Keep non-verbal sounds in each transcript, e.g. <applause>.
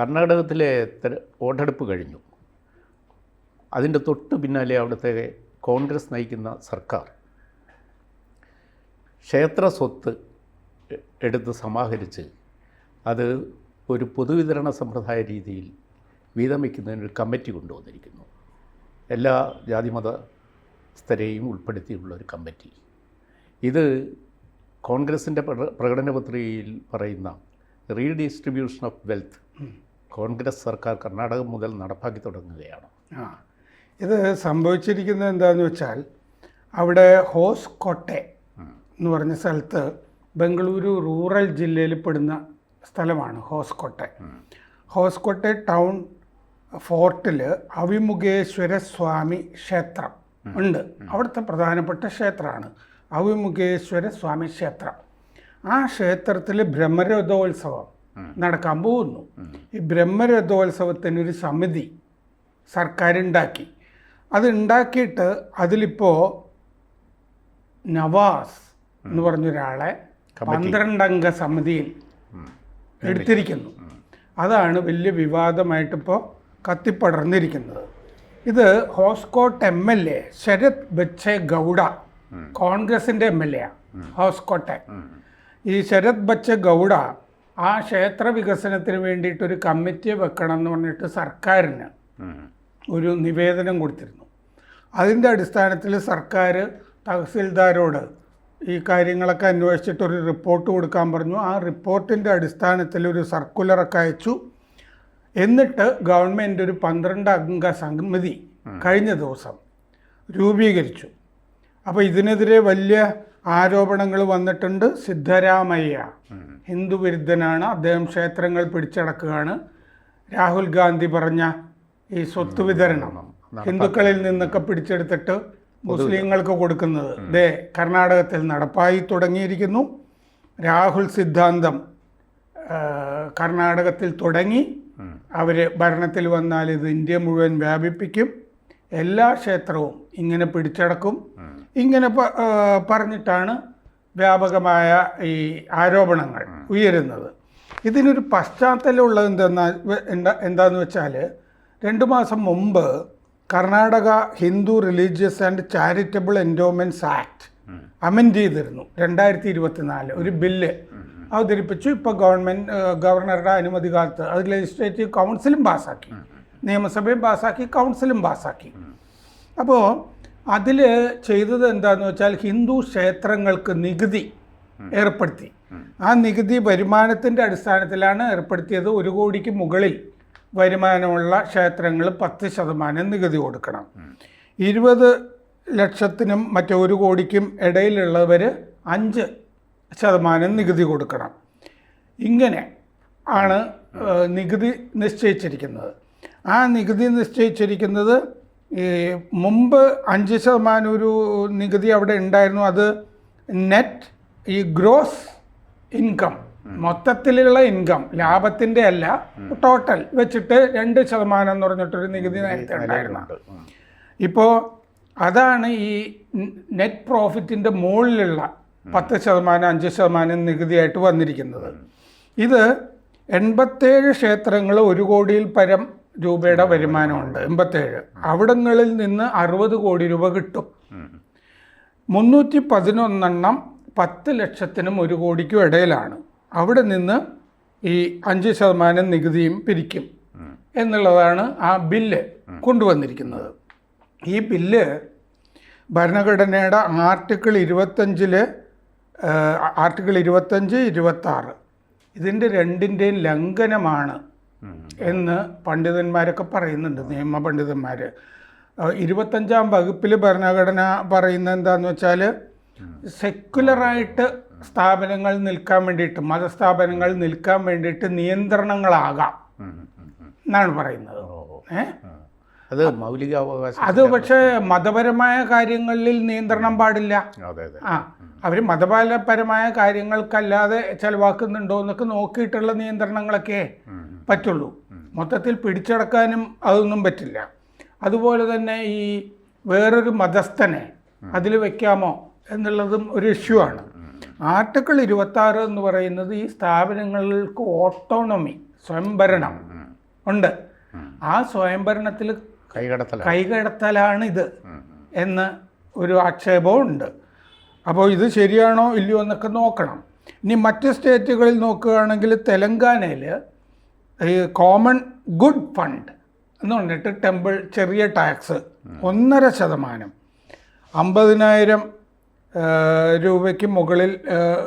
കർണാടകത്തിലെ വോട്ടെടുപ്പ് കഴിഞ്ഞു. അതിന്റെ തൊട്ട് പിന്നാലെ അവിടുത്തെ കോൺഗ്രസ് നയിക്കുന്ന സർക്കാർ ക്ഷേത്ര സ്വത്ത് എടുത്ത് സമാഹരിച്ച് അത് ഒരു പൊതുവിതരണ സമ്പ്രദായ രീതിയിൽ വീതം വയ്ക്കുന്നതിന് ഒരു കമ്മിറ്റി കൊണ്ടുവന്നിരിക്കുന്നു. എല്ലാ ജാതിമത സ്ഥരെയും ഉൾപ്പെടുത്തിയുള്ള ഒരു കമ്മിറ്റി. ഇത് കോൺഗ്രസിന്റെ പ്ര- പ്രകടന പത്രികയിൽ പറയുന്ന റീഡിസ്ട്രിബ്യൂഷൻ ഓഫ് വെൽത്ത് കോൺഗ്രസ് സർക്കാർ കർണാടകം മുതൽ നടപ്പാക്കി തുടങ്ങുകയാണ്. ആ ഇത് സംഭവിച്ചിരിക്കുന്നത് എന്താണെന്ന് വെച്ചാൽ അവിടെ ഹോസ് കോട്ടെ എന്ന് പറഞ്ഞ സ്ഥലത്ത് ബംഗളൂരു റൂറൽ ജില്ലയിൽ പെടുന്ന സ്ഥലമാണ് ഹോസ്കോട്ടെ ഹോസ്കോട്ടെ ടൗൺ ഫോർട്ടിൽ അവിമുഖേശ്വര സ്വാമി ക്ഷേത്രം ഉണ്ട്. അവിടുത്തെ പ്രധാനപ്പെട്ട ക്ഷേത്രമാണ് അവിമുഖേശ്വര സ്വാമി ക്ഷേത്രം. ആ ക്ഷേത്രത്തിൽ ബ്രഹ്മരഥോത്സവം നടക്കാൻ പോകുന്നു. ഈ ബ്രഹ്മരഥോത്സവത്തിനൊരു സമിതി സർക്കാർ ഉണ്ടാക്കി അത് ഉണ്ടാക്കിയിട്ട് അതിലിപ്പോൾ നവാസ് എന്ന് പറഞ്ഞൊരാളെ പന്ത്രണ്ടംഗ സമിതിയിൽ എടുത്തിരിക്കുന്നു. അതാണ് വലിയ വിവാദമായിട്ടിപ്പോൾ കത്തിപ്പടർന്നിരിക്കുന്നത്. ഇത് Hoskote M L A Sharath Bachegowda കോൺഗ്രസിന്റെ എം എൽ എ ഹോസ്കോട്ടെ. ഈ ശരത് ബച്ചെ ഗൗഡ ആ ക്ഷേത്ര വികസനത്തിന് വേണ്ടിയിട്ട് ഒരു കമ്മിറ്റി വെക്കണം എന്ന് പറഞ്ഞിട്ട് സർക്കാരിന് ഒരു നിവേദനം കൊടുത്തിരുന്നു. അതിന്റെ അടിസ്ഥാനത്തിൽ സർക്കാർ തഹസിൽദാരോട് ഈ കാര്യങ്ങളൊക്കെ അന്വേഷിച്ചിട്ട് ഒരു റിപ്പോർട്ട് കൊടുക്കാൻ പറഞ്ഞു. ആ റിപ്പോർട്ടിന്റെ അടിസ്ഥാനത്തിൽ ഒരു സർക്കുലറൊക്കെ അയച്ചു. എന്നിട്ട് ഗവൺമെന്റ് ഒരു പന്ത്രണ്ട് അംഗ സമിതി കഴിഞ്ഞ ദിവസം രൂപീകരിച്ചു. അപ്പോൾ ഇതിനെതിരെ വലിയ ആരോപണങ്ങൾ വന്നിട്ടുണ്ട് സിദ്ധരാമയ്യ. ഹിന്ദു വിരുദ്ധനാണ് അദ്ദേഹം ക്ഷേത്രങ്ങൾ പിടിച്ചടക്കുകയാണ്. രാഹുൽ ഗാന്ധി പറഞ്ഞ ഈ സ്വത്ത് വിതരണം ഹിന്ദുക്കളിൽ നിന്നൊക്കെ പിടിച്ചെടുത്തിട്ട് മുസ്ലിങ്ങൾക്ക് കൊടുക്കുന്നത്. ദേ കർണാടകത്തിൽ നടപ്പായി തുടങ്ങിയിരിക്കുന്നു. രാഹുൽ സിദ്ധാന്തം കർണാടകത്തിൽ തുടങ്ങി. അവർ ഭരണത്തിൽ വന്നാൽ ഇത് ഇന്ത്യ മുഴുവൻ വ്യാപിപ്പിക്കും. എല്ലാ ക്ഷേത്രവും ഇങ്ങനെ പിടിച്ചടക്കും. ഇങ്ങനെ പറഞ്ഞിട്ടാണ് വ്യാപകമായ ഈ ആരോപണങ്ങൾ ഉയരുന്നത്. ഇതിനൊരു പശ്ചാത്തലമുള്ളത് എന്തെന്നാ എന്താ എന്താന്ന് വെച്ചാൽ രണ്ട് മാസം മുമ്പ് Karnataka Hindu religious and charitable endowments act amend ചെയ്തിരുന്നു രണ്ടായിരത്തി ഇരുപത്തിനാല് ഒരു ബില്ല് അവതരിപ്പിച്ചു. ഇപ്പോൾ ഗവൺമെന്റ് ഗവർണറുടെ അനുമതി കാലത്ത് അത് ലെജിസ്ലേറ്റീവ് കൗൺസിലും പാസ്സാക്കി നിയമസഭയും പാസ്സാക്കി കൗൺസിലും പാസ്സാക്കി അപ്പോൾ അതിൽ ചെയ്തത് എന്താന്ന് വെച്ചാൽ ഹിന്ദു ക്ഷേത്രങ്ങൾക്ക് നികുതി ഏർപ്പെടുത്തി. ആ നികുതി വരുമാനത്തിന്റെ അടിസ്ഥാനത്തിലാണ് ഏർപ്പെടുത്തിയത്. ഒരു കോടിക്ക് മുകളിൽ വരുമാനമുള്ള ക്ഷേത്രങ്ങൾ പത്ത് ശതമാനം നികുതി കൊടുക്കണം. ഇരുപത് ലക്ഷത്തിനും മറ്റേ ഒരു കോടിക്കും ഇടയിലുള്ളവർ അഞ്ച് ശതമാനം നികുതി കൊടുക്കണം. ഇങ്ങനെ ആണ് നികുതി നിശ്ചയിച്ചിരിക്കുന്നത്. ആ നികുതി നിശ്ചയിച്ചിരിക്കുന്നത് ഈ മുമ്പ് അഞ്ച് ശതമാനം ഒരു നികുതി അവിടെ ഉണ്ടായിരുന്നു. അത് നെറ്റ് ഈ ഗ്രോസ് ഇൻകം മൊത്തത്തിലുള്ള ഇൻകം ലാഭത്തിന്റെ അല്ല ടോട്ടൽ വെച്ചിട്ട് രണ്ട് ശതമാനം എന്ന് പറഞ്ഞിട്ടൊരു നികുതി നേരത്തെ ഉണ്ടായിരുന്നു. ഇപ്പോൾ അതാണ് ഈ നെറ്റ് പ്രോഫിറ്റിന്റെ മുകളിലുള്ള പത്ത് ശതമാനം അഞ്ച് ശതമാനം നികുതിയായിട്ട് വന്നിരിക്കുന്നത്. ഇത് എൺപത്തേഴ് ക്ഷേത്രങ്ങൾ ഒരു കോടിയിൽ പരം രൂപയുടെ വരുമാനമുണ്ട്. എൺപത്തേഴ്. അവിടങ്ങളിൽ നിന്ന് അറുപത് കോടി രൂപ കിട്ടും. മുന്നൂറ്റി പതിനൊന്നെണ്ണം പത്ത് ലക്ഷത്തിനും ഒരു കോടിക്കും ഇടയിലാണ്. അവിടെ നിന്ന് ഈ അഞ്ച് ശതമാനം നികുതിയും പിരിക്കും എന്നുള്ളതാണ് ആ ബില്ല് കൊണ്ടുവന്നിരിക്കുന്നത്. ഈ ബില്ല് ഭരണഘടനയുടെ ആർട്ടിക്കിൾ ഇരുപത്തഞ്ചിൽ ആർട്ടിക്കിൾ ഇരുപത്തഞ്ച് ഇരുപത്താറ്. ഇതിന്റെ രണ്ടിന്റെയും ലംഘനമാണ്. എന്ന് പണ്ഡിതന്മാരൊക്കെ പറയുന്നുണ്ട് നിയമ പണ്ഡിതന്മാർ ഇരുപത്തഞ്ചാം വകുപ്പിൽ ഭരണഘടന പറയുന്നത് എന്താന്ന് വെച്ചാൽ സെക്കുലറായിട്ട് സ്ഥാപനങ്ങൾ നിൽക്കാൻ വേണ്ടിയിട്ട് മതസ്ഥാപനങ്ങൾ നിൽക്കാൻ വേണ്ടിയിട്ട് നിയന്ത്രണങ്ങളാകാം എന്നാണ് പറയുന്നത്. ഏ? അത് മൗലികാവകാശം അത് പക്ഷേ മതപരമായ കാര്യങ്ങളിൽ നിയന്ത്രണം പാടില്ല. അതെ അതെ. ആ അവർ മതപരപരമായ കാര്യങ്ങൾക്കല്ലാതെ ചെലവാക്കുന്നുണ്ടോ എന്നൊക്കെ നോക്കിയിട്ടുള്ള നിയന്ത്രണങ്ങളൊക്കെ. പറ്റുള്ളൂ. മൊത്തത്തിൽ പിടിച്ചടക്കാനും അതൊന്നും പറ്റില്ല. അതുപോലെ തന്നെ ഈ വേറൊരു മതസ്ഥനെ അതിൽ വെക്കാമോ എന്നുള്ളതും ഒരു ഇഷ്യൂ ആണ്. ആർട്ടിക്കിൾ ഇരുപത്താറ് എന്ന് പറയുന്നത് ഈ സ്ഥാപനങ്ങൾക്ക് ഓട്ടോണമി സ്വയംഭരണം ഉണ്ട്. ആ സ്വയംഭരണത്തിൽ കൈകടത്തല കൈകടത്തലാണ് ഇത് എന്ന് ഒരു ആക്ഷേപവും ഉണ്ട്. അപ്പോൾ ഇത് ശരിയാണോ ഇല്ലയോ എന്നൊക്കെ നോക്കണം. ഇനി മറ്റ് സ്റ്റേറ്റുകളിൽ നോക്കുകയാണെങ്കിൽ തെലങ്കാനയിൽ കോമൺ ഗുഡ് ഫണ്ട് എന്ന് പറഞ്ഞിട്ട് ടെമ്പിൾ ചെറിയ ടാക്സ് ഒന്നര ശതമാനം. അമ്പതിനായിരം രൂപയ്ക്ക് മുകളിൽ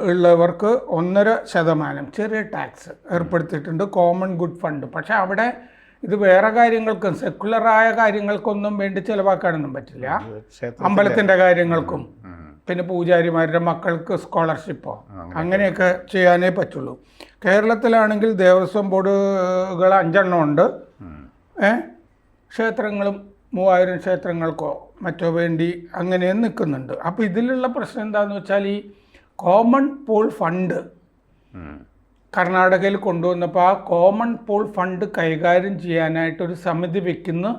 ഉള്ളവർക്ക് ഒന്നര ശതമാനം ചെറിയ ടാക്സ് ഏർപ്പെടുത്തിയിട്ടുണ്ട് കോമൺ ഗുഡ് ഫണ്ട് പക്ഷേ അവിടെ ഇത് വേറെ കാര്യങ്ങൾക്കും സെക്കുലറായ കാര്യങ്ങൾക്കൊന്നും വേണ്ടി ചിലവാക്കാനൊന്നും പറ്റില്ല. അമ്പലത്തിന്റെ കാര്യങ്ങൾക്കും. പിന്നെ പൂജാരിമാരുടെ മക്കൾക്ക് സ്കോളർഷിപ്പോ അങ്ങനെയൊക്കെ. ചെയ്യാനേ പറ്റുള്ളൂ. കേരളത്തിലാണെങ്കിൽ ദേവസ്വം ബോർഡുകൾ അഞ്ചെണ്ണം ഉണ്ട്. ഏ? ക്ഷേത്രങ്ങളും മൂവായിരം ക്ഷേത്രങ്ങൾക്കോ മറ്റോ വേണ്ടി അങ്ങനെ നിൽക്കുന്നുണ്ട്. അപ്പോൾ ഇതിലുള്ള പ്രശ്നം എന്താണെന്ന് വെച്ചാൽ ഈ കോമൺ പൂൾ ഫണ്ട് കർണാടകയിൽ കൊണ്ടുവന്നപ്പോൾ ആ കോമൺ പൂൾ ഫണ്ട് കൈകാര്യം ചെയ്യാനായിട്ട് ഒരു സമിതി വെക്കുന്നു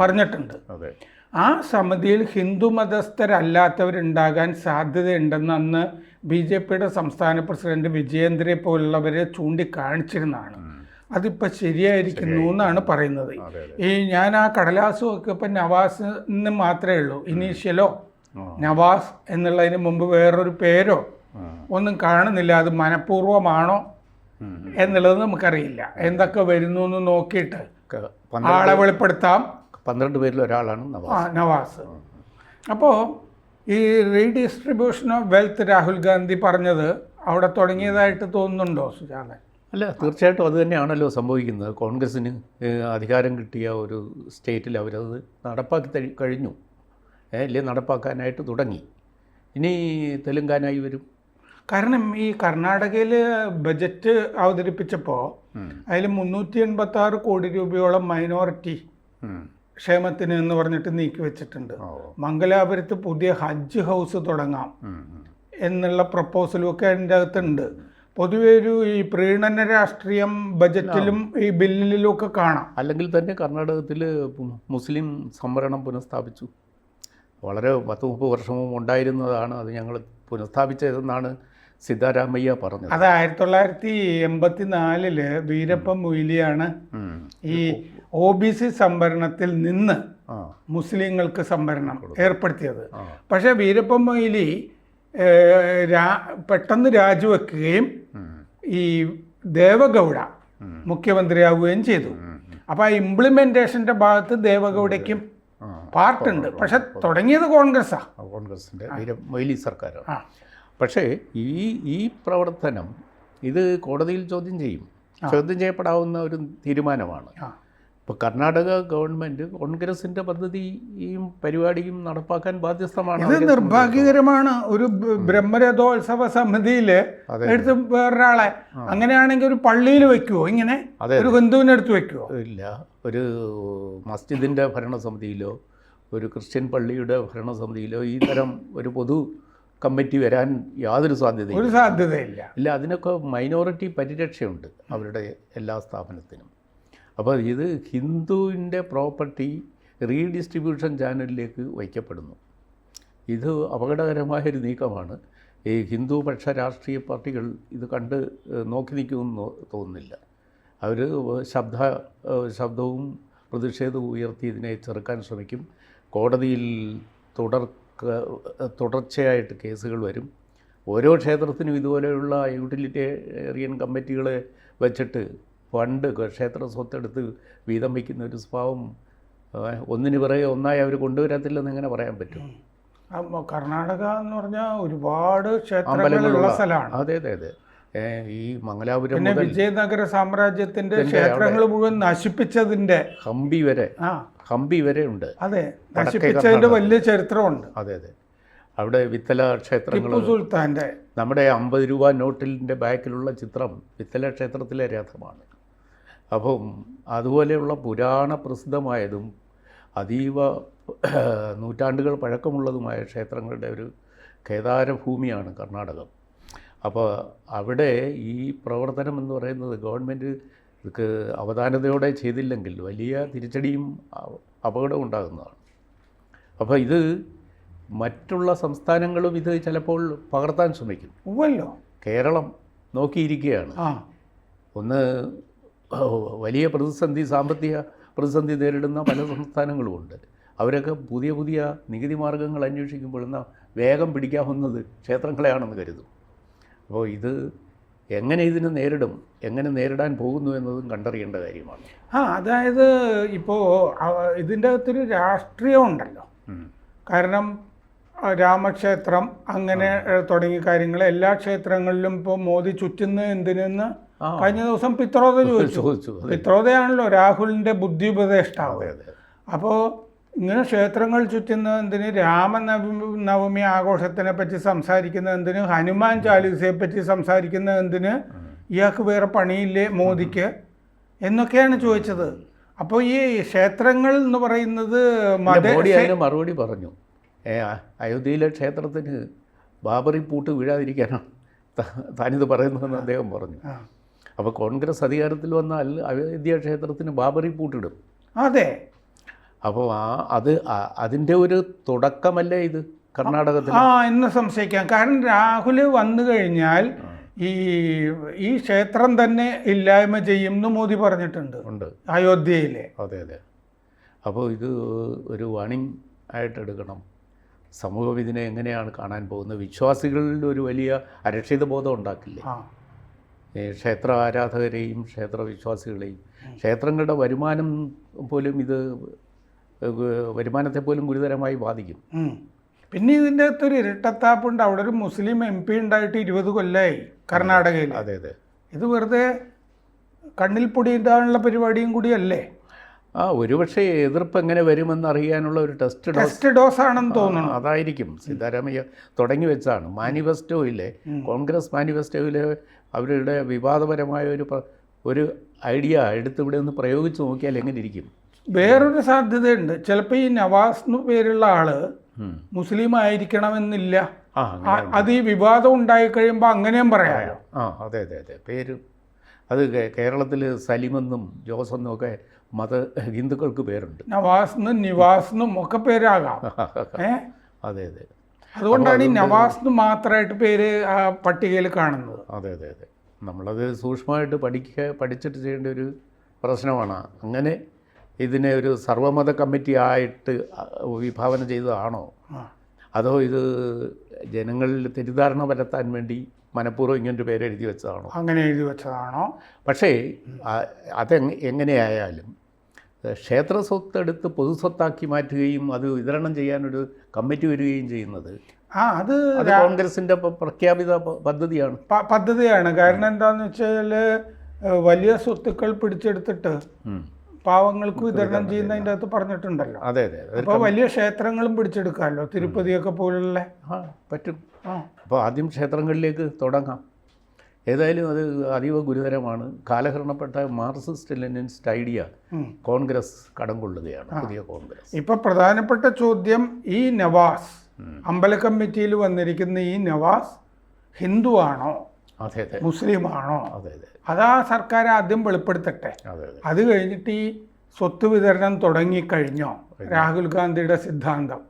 പറഞ്ഞിട്ടുണ്ട്. അതെ. ആ സമിതിയിൽ ഹിന്ദു മതസ്ഥരല്ലാത്തവരുണ്ടാകാൻ സാധ്യതയുണ്ടെന്ന് അന്ന് ബി ജെ പിയുടെ സംസ്ഥാന പ്രസിഡന്റ് വിജയേന്ദ്രയെ പോലുള്ളവരെ ചൂണ്ടിക്കാണിച്ചിരുന്നതാണ്. അതിപ്പോൾ ശരിയായിരിക്കുന്നു എന്നാണ് പറയുന്നത്. ഈ ഞാൻ ആ കടലാസ് നോക്കിയപ്പോൾ നവാസിന് മാത്രമേ ഉള്ളൂ. ഇനീഷ്യലോ. നവാസ് എന്നുള്ളതിന് മുമ്പ് വേറൊരു പേരോ ഒന്നും കാണുന്നില്ല. അത് മനഃപൂർവമാണോ. എന്നുള്ളത് നമുക്കറിയില്ല. എന്തൊക്കെ വരുന്നു എന്ന് നോക്കിയിട്ട് ആളെ വെളിപ്പെടുത്താം. പന്ത്രണ്ട് പേരിൽ ഒരാളാണ് നവാസ്. നവാസ്. അപ്പോൾ ഈ redistribution of wealth Rahul Gandhi പറഞ്ഞത് അവിടെ തുടങ്ങിയതായിട്ട് തോന്നുന്നുണ്ടോ സുജാതൻ അല്ല തീർച്ചയായിട്ടും അത് തന്നെയാണല്ലോ സംഭവിക്കുന്നത്. കോൺഗ്രസ്സിന് അധികാരം കിട്ടിയ ഒരു സ്റ്റേറ്റിൽ അവരത് നടപ്പാക്കി കഴിഞ്ഞു. അല്ലേ നടപ്പാക്കാനായിട്ട് തുടങ്ങി. ഇനി തെലുങ്കാനായി വരും. കാരണം ഈ കർണാടകയിൽ ബജറ്റ് അവതരിപ്പിച്ചപ്പോൾ. അതിൽ മുന്നൂറ്റി എൺപത്തി ആറ് കോടി രൂപയോളം മൈനോറിറ്റി. ക്ഷേമത്തിന് എന്ന് പറഞ്ഞിട്ട് നീക്കി വെച്ചിട്ടുണ്ട്. മംഗലാപുരത്ത് പുതിയ ഹജ്ജ് ഹൗസ് തുടങ്ങാം. എന്നുള്ള പ്രപ്പോസലും ഒക്കെ അതിന്റെ അകത്തുണ്ട്. പൊതുവെ ഒരു ഈ പ്രീണന രാഷ്ട്രീയം ബജറ്റിലും ഈ ബില്ലിലും ഒക്കെ കാണാം. അല്ലെങ്കിൽ തന്നെ കർണാടകത്തിൽ മുസ്ലിം സംവരണം പുനഃസ്ഥാപിച്ചു. വളരെ പത്ത് മുപ്പത് വർഷവും ഉണ്ടായിരുന്നതാണ് അത് ഞങ്ങൾ പുനഃസ്ഥാപിച്ചതെന്നാണ് സിദ്ധാരാമയ്യ പറഞ്ഞു അത് ആയിരത്തി തൊള്ളായിരത്തി എൺപത്തി നാലിൽ വീരപ്പ മൊയ്ലിയാണ് ഈ ഒ ബി സി സംവരണത്തിൽ നിന്ന് മുസ്ലിങ്ങൾക്ക് സംവരണം ഏർപ്പെടുത്തിയത്. പക്ഷെ പക്ഷേ വീരപ്പ മൊയ്ലി പെട്ടെന്ന് രാജിവെക്കുകയും ഈ ദേവഗൗഡ. മുഖ്യമന്ത്രിയാവുകയും ചെയ്തു. അപ്പൊ അപ്പോൾ ആ ഇംപ്ലിമെന്റേഷന്റെ ഭാഗത്ത് ദേവഗൗഡയ്ക്കും. പാർട്ടുണ്ട്. പക്ഷെ തുടങ്ങിയത് കോൺഗ്രസ്സാണ് ആ, കോൺഗ്രസിന്റെ മൊയ്ലി സർക്കാരാണ്. പക്ഷേ ഈ ഈ പ്രവർത്തനം ഇത് കോടതിയിൽ ചോദ്യം ചെയ്യും. ചോദ്യം ചെയ്യപ്പെടാവുന്ന ഒരു തീരുമാനമാണ്. ഇപ്പോൾ കർണാടക ഗവൺമെന്റ് കോൺഗ്രസിന്റെ പദ്ധതിയും പരിപാടിയും നടപ്പാക്കാൻ ബാധ്യസ്ഥമാണ് ഇത് നിർഭാഗ്യകരമാണ്. ഒരു ബ്രഹ്മരഥോത്സവ സമിതിയിൽ. എടുത്ത് വേറൊരാളെ അങ്ങനെയാണെങ്കിൽ ഒരു പള്ളിയിൽ വെക്കുമോ ഇങ്ങനെ ഒരു ഹിന്ദുവിനെ എടുത്ത് വെക്കുമോ ഇല്ല. ഒരു മസ്ജിദിന്റെ ഭരണസമിതിയിലോ ഒരു ക്രിസ്ത്യൻ പള്ളിയുടെ ഭരണസമിതിയിലോ ഈ തരം ഒരു പൊതു കമ്മിറ്റി വരാൻ യാതൊരു സാധ്യതയും ഒരു സാധ്യതയില്ല. ഇല്ല അതിനൊക്കെ മൈനോറിറ്റി പരിരക്ഷയുണ്ട് അവരുടെ എല്ലാ സ്ഥാപനത്തിനും. അപ്പോൾ ഇത് ഹിന്ദുവിന്റെ പ്രോപ്പർട്ടി റീഡിസ്ട്രിബ്യൂഷൻ ചാനലിലേക്ക് വയ്ക്കപ്പെടുന്നു. ഇത് അപകടകരമായൊരു നീക്കമാണ്. ഈ ഹിന്ദുപക്ഷ രാഷ്ട്രീയ പാർട്ടികൾ ഇത് കണ്ട് നോക്കി നിൽക്കുമെന്ന് തോന്നുന്നില്ല. അവർ ശബ്ദ ശബ്ദവും പ്രതിഷേധവും ഉയർത്തി ഇതിനെ ചെറുക്കാൻ ശ്രമിക്കും. കോടതിയിൽ തുടർ തുടർച്ചയായിട്ട് കേസുകൾ വരും. ഓരോ ക്ഷേത്രത്തിനും ഇതുപോലെയുള്ള യൂട്ടിലിറ്റേറിയൻ കമ്മിറ്റികളെ വെച്ചിട്ട് ഫണ്ട് ക്ഷേത്ര സ്വത്തെടുത്ത് വീതം വയ്ക്കുന്ന ഒരു സ്വഭാവം ഒന്നിന് പിറകെ ഒന്നായി അവർ കൊണ്ടുവരത്തില്ലെന്ന് എങ്ങനെ പറയാൻ പറ്റും? കർണാടക എന്ന് പറഞ്ഞാൽ ഒരുപാട് ക്ഷേത്രങ്ങളുള്ള സ്ഥലമാണ് അതെ അതെ അതെ. ഈ മംഗലാപുരം പിന്നെ വിജയനഗര സാമ്രാജ്യത്തിന്റെ ക്ഷേത്രങ്ങൾ മുഴുവൻ നശിപ്പിച്ചതിന്റെ ഹംപി വരെ ആ. ഹംപി വരെ ഉണ്ട്. അതെ നശിപ്പിച്ചതിന്റെ വലിയ ചരിത്രമുണ്ട്. അതെ അതെ. അവിടെ വിത്തല ക്ഷേത്രങ്ങൾ സുൽത്താന്റെ നമ്മുടെ അമ്പത് രൂപ നോട്ടിന്റെ ബാക്കിലുള്ള ചിത്രം വിത്തല ക്ഷേത്രത്തിലെ രഥമാണ്. അപ്പം അതുപോലെയുള്ള പുരാണ പ്രസിദ്ധമായതും അതീവ നൂറ്റാണ്ടുകൾ പഴക്കമുള്ളതുമായ ക്ഷേത്രങ്ങളുടെ ഒരു കേദാരഭൂമിയാണ് കർണാടകം. അപ്പോൾ അവിടെ ഈ പ്രവർത്തനം എന്ന് പറയുന്നത് ഗവൺമെന്റ് ഇതൊക്കെ അവധാനതയോടെ ചെയ്തില്ലെങ്കിൽ വലിയ തിരിച്ചടിയും അപകടവും ഉണ്ടാകുന്നതാണ്. അപ്പോൾ ഇത് മറ്റുള്ള സംസ്ഥാനങ്ങളും ഇത് ചിലപ്പോൾ പകർത്താൻ ശ്രമിക്കും. ഉവല്ലോ കേരളം നോക്കിയിരിക്കുകയാണ്. ഒന്ന് വലിയ പ്രതിസന്ധി സാമ്പത്തിക പ്രതിസന്ധി നേരിടുന്ന പല സംസ്ഥാനങ്ങളുമുണ്ട്. അവരൊക്കെ പുതിയ പുതിയ നികുതി മാർഗങ്ങൾ അന്വേഷിക്കുമ്പോൾ എന്നാൽ വേഗം പിടിക്കാവുന്നത് ക്ഷേത്രങ്ങളെയാണെന്ന് കരുതും. അപ്പോൾ ഇത് എങ്ങനെ ഇതിനെ നേരിടും? എങ്ങനെ നേരിടാൻ പോകുന്നു എന്നതും കണ്ടറിയേണ്ട കാര്യമാണ്. ആ അതായത് ഇപ്പോൾ ഇതിന്റെ അകത്തൊരു രാഷ്ട്രീയം ഉണ്ടല്ലോ. കാരണം രാമക്ഷേത്രം അങ്ങനെ തുടങ്ങിയ കാര്യങ്ങൾ എല്ലാ ക്ഷേത്രങ്ങളിലും ഇപ്പോൾ മോദി ചുറ്റുന്ന എന്തിനെന്ന് കഴിഞ്ഞ ദിവസം പിത്രോദ <laughs> ചോദിച്ചു. പിത്രോദയാണല്ലോ രാഹുലിന്റെ ബുദ്ധി ഉപദേഷ്ടാവ്. അപ്പോൾ ഇങ്ങനെ ക്ഷേത്രങ്ങൾ ചുറ്റുന്ന എന്തിന് രാമനവമി നവമി ആഘോഷത്തിനെ പറ്റി സംസാരിക്കുന്ന എന്തിന് ഹനുമാൻ ചാലീസയെ പറ്റി സംസാരിക്കുന്ന എന്തിന് ഇയാൾക്ക് വേറെ പണിയില്ലേ മോദിക്ക് എന്നൊക്കെയാണ് ചോദിച്ചത്. അപ്പോൾ ഈ ക്ഷേത്രങ്ങൾ എന്ന് പറയുന്നത് മറുപടി പറഞ്ഞു. ഏ, അയോധ്യയിലെ ക്ഷേത്രത്തിന് ബാബറി പൂട്ട് വീഴാതിരിക്കാനാണ് താനിത് പറയുന്നതെന്ന് അദ്ദേഹം പറഞ്ഞു. അപ്പോൾ കോൺഗ്രസ് അധികാരത്തിൽ വന്നാൽ അയോധ്യ ക്ഷേത്രത്തിന് ബാബറി പൂട്ടിടും. അതെ. അപ്പോൾ ആ അത് അതിന്റെ ഒരു തുടക്കമല്ലേ ഇത് കർണാടകത്തിൽ? ആ എന്ന് സംശയിക്കാം. കാരണം രാഹുൽ വന്നു കഴിഞ്ഞാൽ ഈ ഈ ക്ഷേത്രം തന്നെ ഇല്ലായ്മ ചെയ്യും എന്ന് മോദി പറഞ്ഞിട്ടുണ്ട് ഉണ്ട്. അയോധ്യയിലെ. അതെ അതെ. അപ്പോൾ ഇത് ഒരു വാണിംഗ് ആയിട്ട് എടുക്കണം. സമൂഹം ഇതിനെ എങ്ങനെയാണ് കാണാൻ പോകുന്നത്? വിശ്വാസികളിൽ ഒരു വലിയ അരക്ഷിത ബോധം ഉണ്ടാക്കില്ലേ? ക്ഷേത്ര ആരാധകരെയും ക്ഷേത്ര വിശ്വാസികളെയും ക്ഷേത്രങ്ങളുടെ വരുമാനം പോലും ഇത് വരുമാനത്തെ പോലും ഗുരുതരമായി ബാധിക്കും. പിന്നെ ഇതിന്റെ അകത്തൊരു ഇരട്ടത്താപ്പുണ്ട്. അവിടെ ഒരു മുസ്ലിം എം പി ഉണ്ടായിട്ട് ഇരുപത് കൊല്ലമായി കർണാടകയിൽ. അതെ അതെ. ഇത് വെറുതെ കണ്ണിൽ പൊടിയിടാനുള്ള പരിപാടിയും കൂടിയല്ലേ? ആ ഒരുപക്ഷെ എതിർപ്പ് എങ്ങനെ വരുമെന്ന് അറിയാനുള്ള ഒരു ടെസ്റ്റ് ടെസ്റ്റ് ഡോസ് ആണെന്ന് തോന്നുന്നു. അതായിരിക്കും. സിദ്ധാരാമയ്യ തുടങ്ങി വെച്ചാണ്. മാനിഫെസ്റ്റോയിലെ കോൺഗ്രസ് മാനിഫെസ്റ്റോയിലെ അവരുടെ വിവാദപരമായ ഒരു ഒരു ഐഡിയ എടുത്ത് ഇവിടെ ഒന്ന് പ്രയോഗിച്ച് നോക്കിയാൽ എങ്ങനെ ഇരിക്കും? വേറൊരു സാധ്യതയുണ്ട്. ചിലപ്പോൾ ഈ നവാസ് എന്ന് പേരുള്ള ആൾ. മുസ്ലിം ആയിരിക്കണമെന്നില്ല അത് ഈ വിവാദം ഉണ്ടായി കഴിയുമ്പോൾ അങ്ങനെയും പറയാമോ ആ അതെ അതെ അതെ. പേര് അത് കേരളത്തിൽ സലിമെന്നും ജോസെന്നും ഒക്കെ മത ഹിന്ദുക്കൾക്ക് പേരുണ്ട്. നവാസ് എന്നും നിവാസ് എന്നും ഒക്കെ പേരാകാം അതെ അതെ. അതുകൊണ്ടാണ് ഈ നവാസ് എന്ന് മാത്രമായിട്ട് പേര് ആ പട്ടികയിൽ കാണുന്നത്. അതെ അതെ അതെ. നമ്മളത് സൂക്ഷ്മമായിട്ട് പഠിക്കുക പഠിച്ചിട്ട് ചെയ്യേണ്ട ഒരു പ്രശ്നമാണ്. അങ്ങനെ ഇതിനെ ഒരു സർവമത കമ്മിറ്റി ആയിട്ട് വിഭാവന ചെയ്തതാണോ? അതോ ഇത് ജനങ്ങളിൽ തെറ്റിദ്ധാരണ പരത്താൻ വേണ്ടി മനഃപൂർവം ഇങ്ങനൊരു പേര് എഴുതി വെച്ചതാണോ? അങ്ങനെ എഴുതി വെച്ചതാണോ? പക്ഷേ അത് എങ്ങനെയായാലും ക്ഷേത്ര പൊതു സ്വത്താക്കി മാറ്റുകയും അത് വിതരണം ചെയ്യാനൊരു കമ്മിറ്റി വരികയും ചെയ്യുന്നത്. ആ അത് കോൺഗ്രസിന്റെ പ്രഖ്യാപിത പദ്ധതിയാണ്. പദ്ധതിയാണ്. കാരണം എന്താണെന്ന് വെച്ചാൽ വലിയ സ്വത്തുക്കൾ പിടിച്ചെടുത്തിട്ട്. പാവങ്ങൾക്ക് വിതരണം ചെയ്യുന്നതിന്റെ അകത്ത് പറഞ്ഞിട്ടുണ്ടല്ലോ. അതെ അതെ അപ്പോൾ വലിയ ക്ഷേത്രങ്ങളും പിടിച്ചെടുക്കാമല്ലോ തിരുപ്പതിയൊക്കെ പോലുള്ള. ആ പറ്റും. അപ്പോൾ ആദ്യം ക്ഷേത്രങ്ങളിലേക്ക് തുടങ്ങാം. ഏതായാലും അത് അതീവ ഗുരുതരമാണ്. കാലഹരണപ്പെട്ട മാർക്സിസ്റ്റ് ലെനിനിസ്റ്റ് ഐഡിയ കോൺഗ്രസ് കടം കൊള്ളുകയാണ് പുതിയ കോൺഗ്രസ്. ഇപ്പൊ പ്രധാനപ്പെട്ട ചോദ്യം ഈ നവാസ്. അമ്പല കമ്മിറ്റിയിൽ വന്നിരിക്കുന്ന ഈ നവാസ് ഹിന്ദു ആണോ അതെ അതെ. മുസ്ലിമാണോ? അതെ അതെ. അതാ സർക്കാർ ആദ്യം വെളിപ്പെടുത്തട്ടെ. അതെ കഴിഞ്ഞിട്ട് ഈ സ്വത്ത് വിതരണം തുടങ്ങിക്കഴിഞ്ഞോ രാഹുൽ ഗാന്ധിയുടെ സിദ്ധാന്തം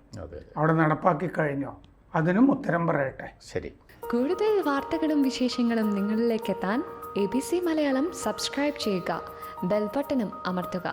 അവിടെ നടപ്പാക്കി കഴിഞ്ഞോ അതിനും ഉത്തരം പറയട്ടെ. ശരി. കൂടുതൽ വാർത്തകളും വിശേഷങ്ങളും നിങ്ങളിലേക്ക് എത്താൻ A B C Malayalam subscribe ചെയ്യുക ബെൽബട്ടനും അമർത്തുക.